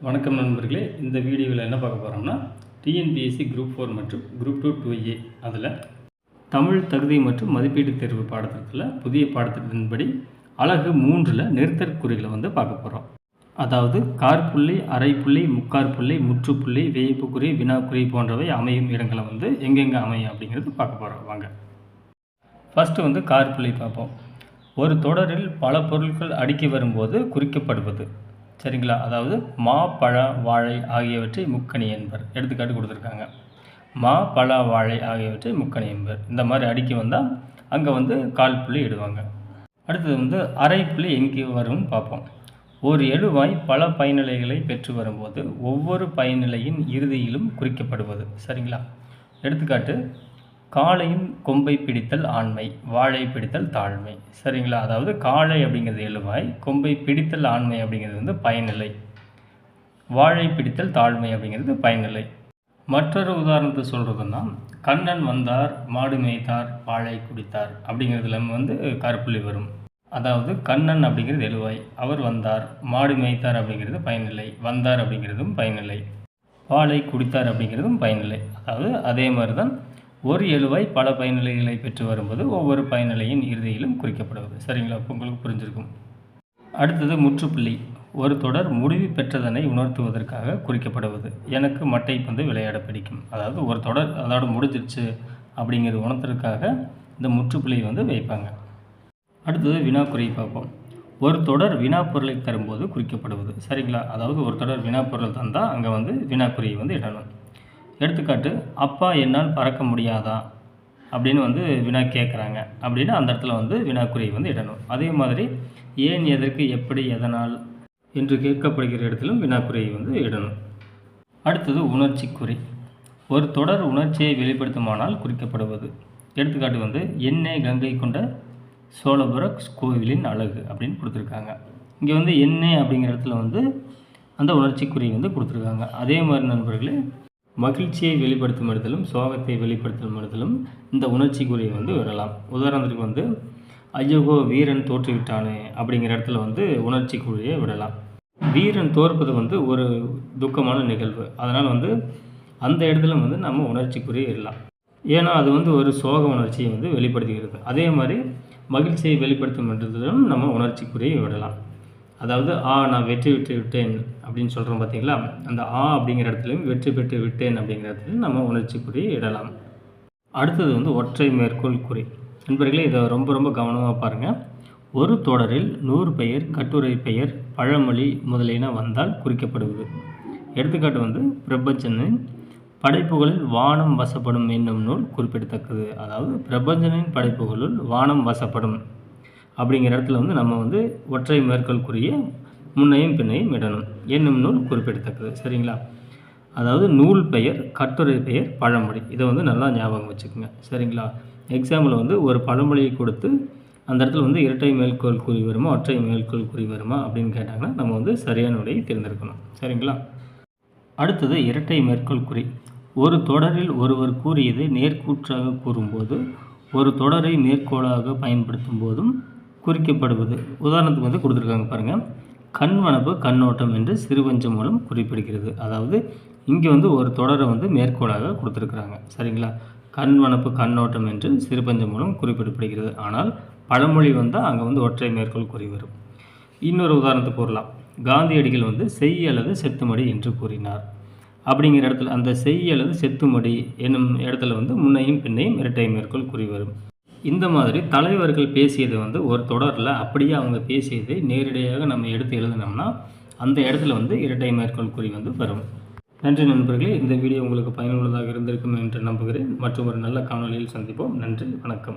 வணக்கம் நண்பர்களே இந்த வீடியோவில் என்ன பார்க்க போகிறோம்னா டிஎன்பிஎஸ்சி குரூப் ஃபோர் மற்றும் குரூப் டூ டூ ஏ அதில் தமிழ் தகுதி மற்றும் மதிப்பீட்டு தேர்வு பாடத்திட்டத்தில் புதிய பாடத்திட்டத்தின்படி அழகு மூன்றில் நிறுத்தற்குறிகளை வந்து பார்க்க போகிறோம் அதாவது கார்புள்ளி அரைப்புள்ளி முக்காற்புள்ளி முற்றுப்புள்ளி வேய்ப்புக்குறி வினாக்குறி போன்றவை அமையும் இடங்களை வந்து எங்கெங்கே அமையும் அப்படிங்கிறது பார்க்க போகிறோம் வாங்க. ஃபஸ்ட்டு வந்து கார்புள்ளி பார்ப்போம். ஒரு தொடரில் பல பொருட்கள் அடுக்கி வரும்போது குறிக்கப்படுவது. சரிங்களா? அதாவது மா பழ வாழை ஆகியவற்றை முக்கணி என்பர். எடுத்துக்காட்டு கொடுத்துருக்காங்க. மா பழ வாழை ஆகியவற்றை முக்கணி என்பர். இந்த மாதிரி அடுக்கி வந்தால் அங்கே வந்து கால் புள்ளி இடுவாங்க. அடுத்தது வந்து அரை புள்ளி எங்கே வரும்னு பார்ப்போம். ஒரு எழுவாய் பல பயனிலைகளை பெற்று வரும்போது ஒவ்வொரு பயனிலையின் இறுதியிலும் குறிக்கப்படுவது. சரிங்களா? எடுத்துக்காட்டு காளையின் கொம்பை பிடித்தல் ஆண்மை வாழை பிடித்தல் தாழ்மை. சரிங்களா? அதாவது காளை அப்படிங்கிறது எழுவாய் கொம்பை பிடித்தல் ஆண்மை அப்படிங்கிறது வந்து பயனிலை. வாழை பிடித்தல் தாழ்மை அப்படிங்கிறது பயனிலை. மற்றொரு உதாரணத்தை சொல்கிறதுன்னா கண்ணன் வந்தார் மாடு மேய்த்தார் வாழை குடித்தார் அப்படிங்கிறதுல வந்து கருப்புள்ளி வரும். அதாவது கண்ணன் அப்படிங்கிறது எழுவாய் அவர் வந்தார் மாடு மேய்த்தார் அப்படிங்கிறது பயனில்லை வந்தார் அப்படிங்கிறதும் பயனில்லை வாழை குடித்தார் அப்படிங்கிறதும் பயனில்லை அதாவது அதே மாதிரி தான் ஒரு எழுவாய் பல பயனிலைகளை பெற்று வரும்போது ஒவ்வொரு பயனிலையின் இறுதியிலும் குறிக்கப்படுவது. சரிங்களா? இப்போ உங்களுக்கு புரிஞ்சிருக்கும். அடுத்தது முற்றுப்புள்ளி. ஒரு தொடர் முடிவு பெற்றதனை உணர்த்துவதற்காக குறிக்கப்படுவது. எனக்கு மட்டை பந்து விளையாட பிடிக்கும். அதாவது ஒரு தொடர் அதோட முடிஞ்சிருச்சு அப்படிங்கிறது உணர்த்துறதுக்காக இந்த முற்றுப்புள்ளியை வந்து வைப்பாங்க. அடுத்தது வினாக்குறியை பார்ப்போம். ஒரு தொடர் வினாப்பொருளை தரும்போது குறிக்கப்படுவது. சரிங்களா? அதாவது ஒரு தொடர் வினாப்பொருள் தந்தால் அங்கே வந்து வினாக்குறியை வந்து இடணும். எடுத்துக்காட்டு அப்பா என்னால் பறக்க முடியாதா? அப்படின்னு வந்து வினா கேட்குறாங்க அப்படின்னு அந்த இடத்துல வந்து வினாக்குறியை வந்து இடணும். அதே மாதிரி ஏன் எதற்கு எப்படி எதனால் என்று கேட்கப்படுகிற இடத்திலும் வினாக்குறியை வந்து இடணும். அடுத்தது உணர்ச்சி குறி ஒரு தொடர் உணர்ச்சியை வெளிப்படுத்துமானால் குறிக்கப்படுவது. எடுத்துக்காட்டு வந்து எண்ணெய் கங்கை கொண்ட சோழபுர கோவிலின் அழகு அப்படின்னு கொடுத்துருக்காங்க. இங்கே வந்து எண்ணெய் அப்படிங்கிற இடத்துல வந்து அந்த உணர்ச்சிக்குறி வந்து கொடுத்துருக்காங்க. அதே மாதிரி நண்பர்களே மகிழ்ச்சியை வெளிப்படுத்தும் இடத்திலும் சோகத்தை வெளிப்படுத்தும் இடத்திலும் இந்த உணர்ச்சிக்குறியை வந்து விடலாம். உதாரணத்துக்கு வந்து ஐயோகோ வீரன் தோற்றுவிட்டானே அப்படிங்கிற இடத்துல வந்து உணர்ச்சிக்குறியை விடலாம். வீரன் தோற்பது வந்து ஒரு துக்கமான நிகழ்வு. அதனால் வந்து அந்த இடத்துல வந்து நம்ம உணர்ச்சிக்குறியை இடலாம் ஏன்னா அது வந்து ஒரு சோக உணர்ச்சியை வந்து வெளிப்படுத்துகிறது. அதே மாதிரி மகிழ்ச்சியை வெளிப்படுத்தும் இடத்திலும் நம்ம உணர்ச்சிக்குறியை விடலாம். அதாவது ஆ நான் வெற்றி பெற்று விட்டேன் அப்படின்னு சொல்கிறோம் பார்த்தீங்களா அந்த ஆ அப்படிங்கிற இடத்துலையும் வெற்றி பெற்று விட்டேன் அப்படிங்கிற இடத்துலையும் நம்ம உணர்ச்சி குறி இடலாம். அடுத்தது வந்து ஒற்றை மேற்கோள் குறி. நண்பர்களே இதை ரொம்ப ரொம்ப கவனமாக பாருங்கள் ஒரு தொடரில் நூறு பெயர் கட்டுரை பெயர் பழமொழி முதலியன வந்தால் குறிக்கப்படுவது. எடுத்துக்காட்டு வந்து பிரபஞ்சனின் படைப்புகளில் வானம் வசப்படும் என்னும் நூல் குறிப்பிடத்தக்கது. அதாவது பிரபஞ்சனின் படைப்புகளுள் வானம் வசப்படும். அப்படிங்கிற இடத்துல வந்து நம்ம வந்து ஒற்றை மேற்கொள்குரிய முன்னையும் பின்னையும் இடணும். என்னும் நூல் குறிப்பிடத்தக்கது. சரிங்களா? அதாவது நூல் பெயர் கட்டுரை பெயர் பழமொழி. இதை வந்து நல்லா ஞாபகம் வச்சுக்கோங்க. சரிங்களா? எக்ஸாம்பிள் வந்து ஒரு பழமொழியை கொடுத்து அந்த இடத்துல வந்து இரட்டை மேற்கோள் குறி வருமா ஒற்றை மேற்கோள் குறி வருமா அப்படின்னு கேட்டாங்கன்னா நம்ம வந்து சரியான உடையை தேர்ந்தெடுக்கணும். சரிங்களா? அடுத்தது இரட்டை மேற்கோள் குறி ஒரு தொடரில் ஒருவர் கூறியதை நேர்கூற்றாக கூறும்போது ஒரு தொடரை மேற்கோளாக பயன்படுத்தும் போதும் குறிக்கப்படுவது. உதாரணத்துக்கு வந்து கொடுத்துருக்காங்க பாருங்கள் கண்வனப்பு கண்ணோட்டம் என்று சிறுவஞ்சம் மூலம் குறிப்பிடுகிறது. அதாவது இங்கே வந்து ஒரு தொடரை வந்து மேற்கோளாக கொடுத்துருக்குறாங்க. சரிங்களா? கண்வனப்பு கண்ணோட்டம் என்று சிறுபஞ்சம் மூலம் குறிப்பிடப்படுகிறது. ஆனால் பழமொழி வந்தால் அங்கே வந்து ஒற்றை மேற்கோள் குறி வரும். இன்னொரு உதாரணத்தை கூறலாம். காந்தியடிகள் வந்து செய் அல்லது செத்துமடி என்று கூறினார். அப்படிங்கிற இடத்துல அந்த செய் அல்லது செத்துமடி என்னும் இடத்துல வந்து முன்னையும் பின்னையும் இரட்டை மேற்கோள் குறி வரும். இந்த மாதிரி தலைவர்கள் பேசியது வந்து ஒரு தொடரில் அப்படியே அவங்க பேசியதை நேரடியாக நம்ம எடுத்து எழுதினோம்னா அந்த இடத்துல வந்து இரட்டை மேற்கோள் குறி வந்து வரும். நன்றி நண்பர்களே இந்த வீடியோ உங்களுக்கு பயனுள்ளதாக இருந்திருக்கும் என்று நம்புகிறேன். மற்றும் ஒரு நல்ல காணொலியில் சந்திப்போம். நன்றி வணக்கம்.